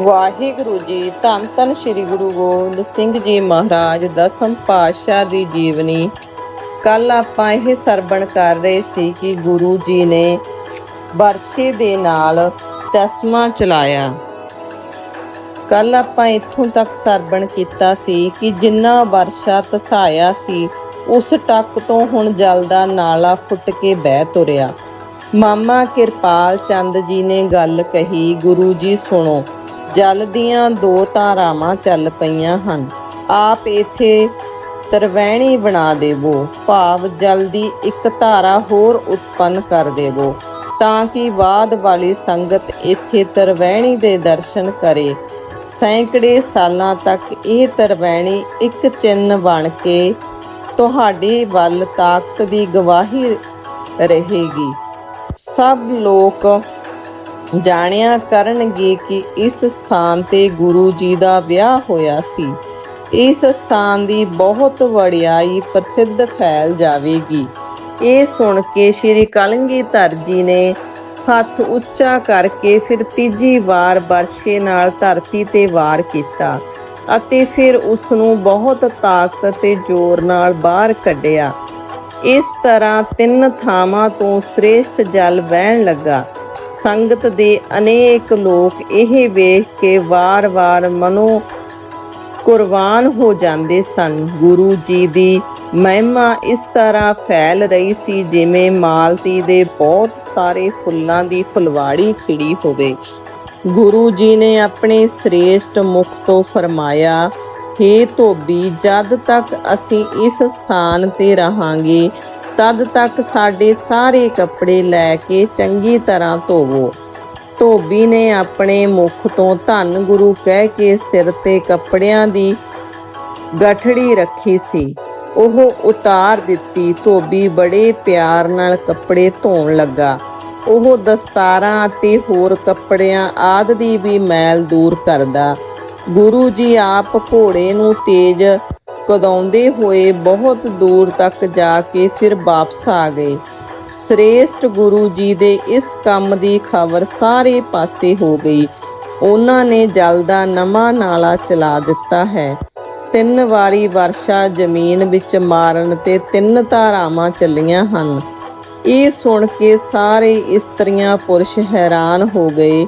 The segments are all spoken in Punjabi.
ਵਾਹਿਗੁਰੂ ਜੀ, ਧੰਨ ਧੰਨ ਸ੍ਰੀ ਗੁਰੂ ਗੋਬਿੰਦ ਸਿੰਘ ਜੀ ਮਹਾਰਾਜ ਦਸਮ ਪਾਤਸ਼ਾਹ ਦੀ ਜੀਵਨੀ। ਕੱਲ ਆਪਾਂ ਇਹ ਸਰਵਣ ਕਰ ਰਹੇ ਸੀ ਕਿ ਗੁਰੂ ਜੀ ਨੇ ਵਰਸ਼ੇ ਦੇ ਨਾਲ ਚਸ਼ਮਾ ਚਲਾਇਆ। ਕੱਲ ਆਪਾਂ ਇੱਥੋਂ ਤੱਕ ਸਰਵਣ ਕੀਤਾ ਸੀ ਕਿ ਜਿੰਨਾ ਵਰਸ਼ਾ ਤਸਾਇਆ ਸੀ, ਉਸ ਟੱਕ ਤੋਂ ਹੁਣ ਜਲ ਦਾ ਨਾਲਾ ਫੁੱਟ ਕੇ ਬਹਿ ਤੁਰਿਆ। ਮਾਮਾ ਕਿਰਪਾਲ ਚੰਦ ਜੀ ਨੇ ਗੱਲ ਕਹੀ, ਗੁਰੂ ਜੀ, ਸੁਣੋ ਜਲ ਦੀਆਂ ਦੋ ਧਾਰਾਵਾਂ ਚੱਲ ਪਈਆਂ ਹਨ। ਆਪ ਇਥੇ ਤਰਵੈਣੀ ਬਣਾ ਦੇਵੋ। ਭਾਵ ਜਲ ਦੀ ਇੱਕ ਧਾਰਾ ਹੋਰ ਉਤਪੰਨ ਕਰ ਦੇਵੋ, ਤਾਂ ਕਿ ਬਾਅਦ ਵਾਲੀ ਸੰਗਤ ਇੱਥੇ ਤਰਵੈਣੀ ਦੇ ਦਰਸ਼ਨ ਕਰੇ। ਸੈਂਕੜੇ ਸਾਲਾਂ ਤੱਕ ਇਹ ਤਰਵੈਣੀ ਇੱਕ ਚਿੰਨ ਬਣ ਕੇ ਤੁਹਾਡੇ ਵੱਲ ਤਾਕਤ ਦੀ ਗਵਾਹੀ ਰਹੇਗੀ। ਸਭ ਲੋਕ ਜਾਣਿਆ ਕਰਨਗੇ ਕਿ ਇਸ ਸਥਾਨ ਤੇ ਗੁਰੂ ਜੀ ਦਾ ਵਿਆਹ ਹੋਇਆ ਸੀ। ਇਸ ਸਥਾਨ ਦੀ ਬਹੁਤ ਵਡਿਆਈ ਪ੍ਰਸਿੱਧ ਫੈਲ ਜਾਵੇਗੀ। ਇਹ ਸੁਣ ਕੇ ਸ੍ਰੀ ਕਲਗੀਧਰ ਜੀ ਨੇ ਹੱਥ ਉੱਚਾ ਕਰਕੇ ਫਿਰ ਤੀਜੀ ਵਾਰ ਬਰਸ਼ੇ ਨਾਲ ਧਰਤੀ ਤੇ ਵਾਰ ਕੀਤਾ ਅਤੇ ਫਿਰ ਉਸ ਨੂੰ ਬਹੁਤ ਤਾਕਤ ਤੇ ਜ਼ੋਰ ਨਾਲ ਬਾਹਰ ਕੱਢਿਆ। ਇਸ ਤਰ੍ਹਾਂ ਤਿੰਨ ਥਾਵਾਂ ਤੋਂ ਸ੍ਰੇਸ਼ਟ ਜਲ ਵਹਿਣ ਲੱਗਾ। ਸੰਗਤ ਦੇ ਅਨੇਕ ਲੋਕ ਇਹ ਵੇਖ ਕੇ ਵਾਰ-ਵਾਰ ਮਨੋ ਕੁਰਬਾਨ ਹੋ ਜਾਂਦੇ ਸਨ। ਗੁਰੂ ਜੀ ਦੀ ਮਹਿਮਾ ਇਸ ਤਰ੍ਹਾਂ ਫੈਲ ਰਹੀ ਸੀ ਜਿਵੇਂ ਮਾਲਤੀ ਦੇ ਬਹੁਤ ਸਾਰੇ ਫੁੱਲਾਂ ਦੀ ਫੁਲਵਾੜੀ ਖਿੜੀ ਹੋਵੇ। ਗੁਰੂ ਜੀ ਨੇ ਆਪਣੇ ਸ੍ਰੇਸ਼ਟ ਮੁਖ ਤੋਂ ਫਰਮਾਇਆ हे ਧੋਬੀ, ਜਦ ਤੱਕ ਅਸੀਂ ਇਸ ਸਥਾਨ ਤੇ ਰਹਾਂਗੇ ਤਦ ਤੱਕ ਸਾਡੇ ਸਾਰੇ ਕੱਪੜੇ ਲੈ ਕੇ ਚੰਗੀ ਤਰ੍ਹਾਂ ਧੋਵੋ। ਧੋਬੀ ਨੇ ਆਪਣੇ ਮੁਖ ਤੋਂ ਧੰਨ ਗੁਰੂ ਕਹਿ ਕੇ ਸਿਰ ਤੇ ਕੱਪੜਿਆਂ ਦੀ ਗਠੜੀ ਰੱਖੀ ਸੀ। ਉਹ ਉਤਾਰ ਦਿੱਤੀ। ਧੋਬੀ ਬੜੇ ਪਿਆਰ ਨਾਲ ਕੱਪੜੇ ਧੋਣ ਲੱਗਾ। ਉਹ ਦਸਤਾਰਾਂ ਅਤੇ ਹੋਰ ਕੱਪੜਿਆਂ ਆਦ ਦੀ ਵੀ ਮੈਲ ਦੂਰ ਕਰਦਾ। ਗੁਰੂ ਜੀ ਆਪ ਘੋੜੇ ਨੂੰ ਤੇਜ਼ ਕਦਾਉਂਦੇ ਹੋਏ ਬਹੁਤ ਦੂਰ ਤੱਕ ਜਾ ਕੇ ਫਿਰ ਵਾਪਸ ਆ ਗਏ। ਸ੍ਰੇਸ਼ਟ ਗੁਰੂ ਜੀ ਦੇ ਇਸ ਕੰਮ ਦੀ ਖਬਰ ਸਾਰੇ ਪਾਸੇ ਹੋ ਗਈ। ਉਹਨਾਂ ਨੇ ਜਲ ਦਾ ਨਵਾਂ ਨਾਲਾ ਚਲਾ ਦਿੱਤਾ ਹੈ। ਤਿੰਨ ਵਾਰੀ ਵਰਸ਼ਾ ਜ਼ਮੀਨ ਵਿੱਚ ਮਾਰਨ ਤੇ ਤਿੰਨ ਧਾਰਾਵਾਂ ਚੱਲੀਆਂ ਹਨ। ਇਹ ਸੁਣ ਕੇ ਸਾਰੇ ਇਸਤਰੀਆਂ ਪੁਰਸ਼ ਹੈਰਾਨ ਹੋ ਗਏ।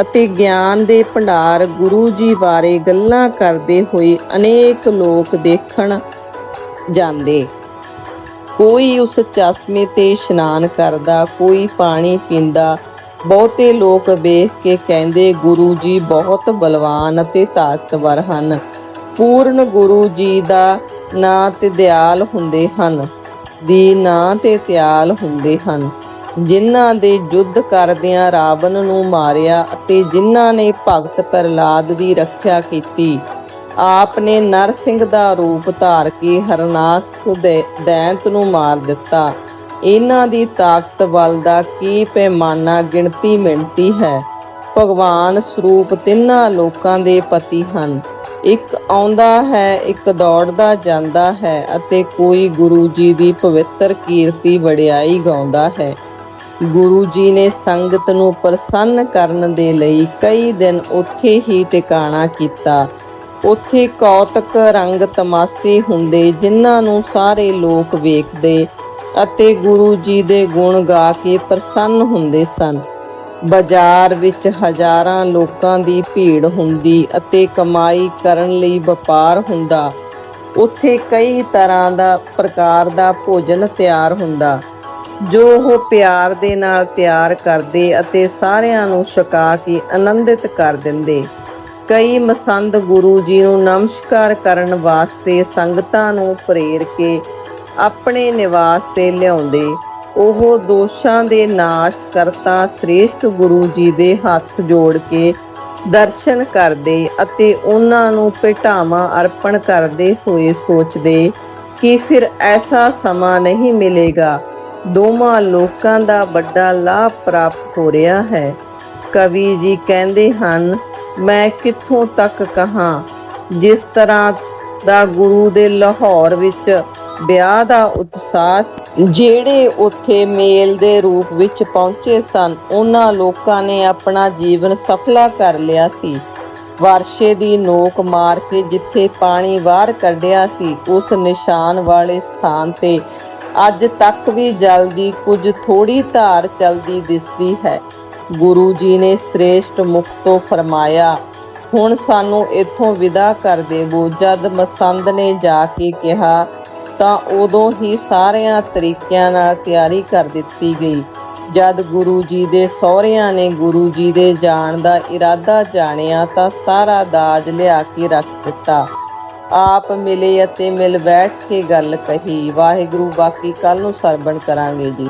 ਅਤੇ ਗਿਆਨ ਦੇ ਭੰਡਾਰ ਗੁਰੂ ਜੀ ਬਾਰੇ ਗੱਲਾਂ ਕਰਦੇ ਹੋਏ ਅਨੇਕ ਲੋਕ ਦੇਖਣ ਜਾਂਦੇ। ਕੋਈ ਉਸ ਚਸ਼ਮੇ ਤੇ ਇਸ਼ਨਾਨ ਕਰਦਾ, ਕੋਈ ਪਾਣੀ ਪੀਂਦਾ। ਬਹੁਤੇ ਲੋਕ ਵੇਖ ਕੇ ਕਹਿੰਦੇ, ਗੁਰੂ ਜੀ ਬਹੁਤ ਬਲਵਾਨ ਅਤੇ ਤਾਕਤਵਰ ਹਨ। ਪੂਰਨ ਗੁਰੂ ਜੀ ਦਾ ਨਾਂ ਤੇ ਦਿਆਲ ਹੁੰਦੇ ਹਨ। ਦੀ ਨਾਂ ਤੇ ਤਿਆਲ ਹੁੰਦੇ ਹਨ। ਜਿਨ੍ਹਾਂ ਦੇ ਯੁੱਧ ਕਰਦਿਆਂ ਰਾਵਣ ਨੂੰ ਮਾਰਿਆ ਅਤੇ ਜਿਨ੍ਹਾਂ ਨੇ ਭਗਤ ਪ੍ਰਹਲਾਦ ਦੀ ਰੱਖਿਆ ਕੀਤੀ, ਆਪ ਨੇ ਨਰਸਿੰਘ ਦਾ ਰੂਪ ਧਾਰ ਕੇ ਹਰਨਾਕਸ ਦੇ ਦੈਂਤ ਨੂੰ ਮਾਰ ਦਿੱਤਾ। ਇਹਨਾਂ ਦੀ ਤਾਕਤ ਬਲ ਦਾ ਕੀ ਪੈਮਾਨਾ ਗਿਣਤੀ ਮਿਣਤੀ ਹੈ। ਭਗਵਾਨ ਸਰੂਪ ਤਿੰਨਾਂ ਲੋਕਾਂ ਦੇ ਪਤੀ ਹਨ। ਇੱਕ ਆਉਂਦਾ ਹੈ, ਇੱਕ ਦੌੜਦਾ ਜਾਂਦਾ ਹੈ ਅਤੇ ਕੋਈ ਗੁਰੂ ਜੀ ਦੀ ਪਵਿੱਤਰ ਕੀਰਤੀ ਵਡਿਆਈ ਗਾਉਂਦਾ ਹੈ। ਗੁਰੂ ਜੀ ਨੇ ਸੰਗਤ ਨੂੰ ਪ੍ਰਸੰਨ ਕਰਨ ਦੇ ਲਈ ਕਈ ਦਿਨ ਉੱਥੇ ਹੀ ਟਿਕਾਣਾ ਕੀਤਾ। ਉੱਥੇ ਕੌਤਕ ਰੰਗ ਤਮਾਸ਼ੇ ਹੁੰਦੇ ਜਿਨ੍ਹਾਂ ਨੂੰ ਸਾਰੇ ਲੋਕ ਵੇਖਦੇ ਅਤੇ ਗੁਰੂ ਜੀ ਦੇ ਗੁਣ ਗਾ ਕੇ ਪ੍ਰਸੰਨ ਹੁੰਦੇ ਸਨ। ਬਾਜ਼ਾਰ ਵਿੱਚ ਹਜ਼ਾਰਾਂ ਲੋਕਾਂ ਦੀ ਭੀੜ ਹੁੰਦੀ ਅਤੇ ਕਮਾਈ ਕਰਨ ਲਈ ਵਪਾਰ ਹੁੰਦਾ। ਉੱਥੇ ਕਈ ਤਰ੍ਹਾਂ ਦਾ ਪ੍ਰਕਾਰ ਦਾ ਭੋਜਨ ਤਿਆਰ ਹੁੰਦਾ। ਜੋ ਉਹ ਪਿਆਰ ਦੇ ਨਾਲ ਤਿਆਰ ਕਰਦੇ ਅਤੇ ਸਾਰਿਆਂ ਨੂੰ ਛਕਾ ਕੇ ਆਨੰਦਿਤ ਕਰ ਦਿੰਦੇ। ਕਈ ਮਸੰਦ ਗੁਰੂ ਜੀ ਨੂੰ ਨਮਸਕਾਰ ਕਰਨ ਵਾਸਤੇ ਸੰਗਤਾਂ ਨੂੰ ਪ੍ਰੇਰ ਕੇ ਆਪਣੇ ਨਿਵਾਸ ਤੇ ਲਿਆਉਂਦੇ। ਉਹ ਦੋਸ਼ਾਂ ਦੇ ਨਾਸ਼ ਕਰਤਾ ਸ੍ਰੇਸ਼ਟ ਗੁਰੂ ਜੀ ਦੇ ਹੱਥ ਜੋੜ ਕੇ ਦਰਸ਼ਨ ਕਰਦੇ ਅਤੇ ਉਹਨਾਂ ਨੂੰ ਭੇਟਾਵਾਂ ਅਰਪਣ ਕਰਦੇ ਹੋਏ ਸੋਚਦੇ ਕਿ ਫਿਰ ਐਸਾ ਸਮਾਂ ਨਹੀਂ ਮਿਲੇਗਾ ਦੋਵਾਂ ਲੋਕਾਂ ਦਾ ਵੱਡਾ ਲਾਭ ਪ੍ਰਾਪਤ ਹੋ ਰਿਹਾ ਹੈ। ਕਵੀ ਜੀ ਕਹਿੰਦੇ ਹਨ, ਮੈਂ ਕਿੱਥੋਂ ਤੱਕ ਕਹਾਂ, ਜਿਸ ਤਰ੍ਹਾਂ ਦਾ ਗੁਰੂ ਦੇ ਲਾਹੌਰ ਵਿੱਚ ਵਿਆਹ ਦਾ ਉਤਸ਼ਾਹ ਜਿਹੜੇ ਉੱਥੇ ਮੇਲ ਦੇ ਰੂਪ ਵਿੱਚ ਪਹੁੰਚੇ ਸਨ, ਉਹਨਾਂ ਲੋਕਾਂ ਨੇ ਆਪਣਾ ਜੀਵਨ ਸਫਲਾ ਕਰ ਲਿਆ ਸੀ। ਵਰਸ਼ੇ ਦੀ ਨੋਕ ਮਾਰ ਕੇ ਜਿੱਥੇ ਪਾਣੀ ਬਾਹਰ ਕੱਢਿਆ ਸੀ, ਉਸ ਨਿਸ਼ਾਨ ਵਾਲੇ ਸਥਾਨ ਤੇ ਅੱਜ ਤੱਕ ਵੀ ਜਲ ਦੀ ਕੁਝ ਥੋੜੀ ਧਾਰ ਚਲਦੀ ਦਿਸਦੀ ਹੈ। ਗੁਰੂ ਜੀ ਨੇ ਸ੍ਰੇਸ਼ਟ ਮੁਖ ਤੋਂ ਫਰਮਾਇਆ, ਹੁਣ ਸਾਨੂੰ ਇੱਥੋਂ ਵਿਦਾ ਕਰ ਦੇਵੋ। ਜਦ ਮਸੰਦ ਨੇ ਜਾ ਕੇ ਕਿਹਾ, ਤਾਂ ਉਦੋਂ ਹੀ ਸਾਰਿਆਂ ਤਰੀਕਿਆਂ ਨਾਲ ਤਿਆਰੀ ਕਰ ਦਿੱਤੀ ਗਈ। ਜਦ ਗੁਰੂ ਜੀ ਦੇ ਸਹੁਰਿਆਂ ਨੇ ਗੁਰੂ ਜੀ ਦੇ ਜਾਣ ਦਾ ਇਰਾਦਾ ਜਾਣਿਆ, ਤਾਂ ਸਾਰਾ ਦਾਜ ਲਿਆ ਕੇ ਰੱਖ ਦਿੱਤਾ। ਆਪ ਮਿਲੇ ਅਤੇ ਮਿਲ ਬੈਠ ਕੇ ਗੱਲ ਕਹੀ। ਵਾਹਿਗੁਰੂ, ਬਾਕੀ ਕੱਲ ਨੂੰ ਸਰਵਣ ਕਰਾਂਗੇ ਜੀ।